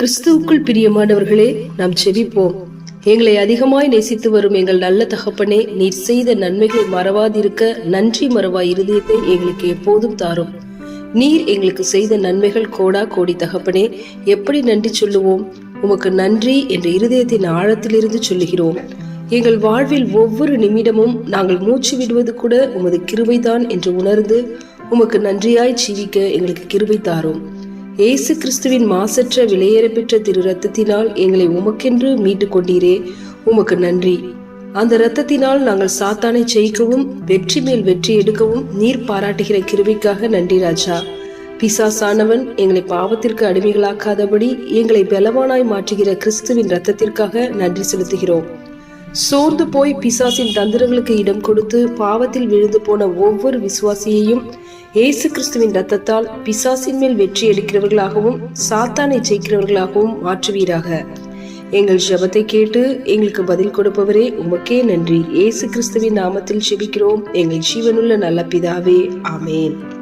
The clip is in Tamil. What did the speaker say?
கிறிஸ்துவுக்குள் பிரியமானவர்களே நாம் செவிப்போம் எங்களை அதிகமாய் நேசித்து வரும் எங்கள் நல்ல தகப்பனே நீர் செய்த நன்மைகள் மறவாதிருக்க நன்றி மறவா இருதயத்தை எங்களுக்கு எப்போதும் தாரும். நீர் எங்களுக்கு செய்த நன்மைகள் கோடா கோடி தகப்பனே எப்படி நன்றி சொல்லுவோம்? உமக்கு நன்றி என்ற இருதயத்தின் ஆழத்திலிருந்து சொல்லுகிறோம். எங்கள் வாழ்வில் ஒவ்வொரு நிமிடமும் நாங்கள் மூச்சு விடுவது கூட உமது கிருபைதான் என்று உணர்ந்து உமக்கு நன்றியாய் ஜீவிக்க எங்களுக்கு கிருபை தாரோம். இயேசு கிறிஸ்துவின் மாசற்ற விலையேறப்பெற்ற திரு ரத்தத்தினால் எங்களை உமக்கென்று மீட்டு கொண்டீரே உமக்கு நன்றி. அந்த இரத்தத்தினால் நாங்கள் சாத்தானை ஜெயிக்கவும் வெற்றி மேல் வெற்றி எடுக்கவும் நீர் பாராட்டுகிற கிருவிக்காக நன்றி ராஜா. பிசாசானவன் எங்களை பாவத்திற்கு அடிமைகளாக்காதபடி எங்களை பலவானாய் மாற்றுகிற கிறிஸ்துவின் இரத்தத்திற்காக நன்றி செலுத்துகிறோம். சோர்ந்து போய் பிசாசின் தந்திரங்களுக்கு இடம் கொடுத்து பாவத்தில் விழுந்து போன ஒவ்வொரு விசுவாசியையும் இயேசு கிறிஸ்துவின் ரத்தத்தால் பிசாசின் மேல் வெற்றி எடுக்கிறவர்களாகவும் சாத்தானை ஜெயிக்கிறவர்களாகவும் மாற்றுவீராக. எங்கள் ஜபத்தை கேட்டு எங்களுக்கு பதில் கொடுப்பவரே உமக்கே நன்றி. இயேசு கிறிஸ்துவின் நாமத்தில் ஜெபிக்கிறோம். எங்கள் ஜீவனுள்ள நல்ல பிதாவே. ஆமேன்.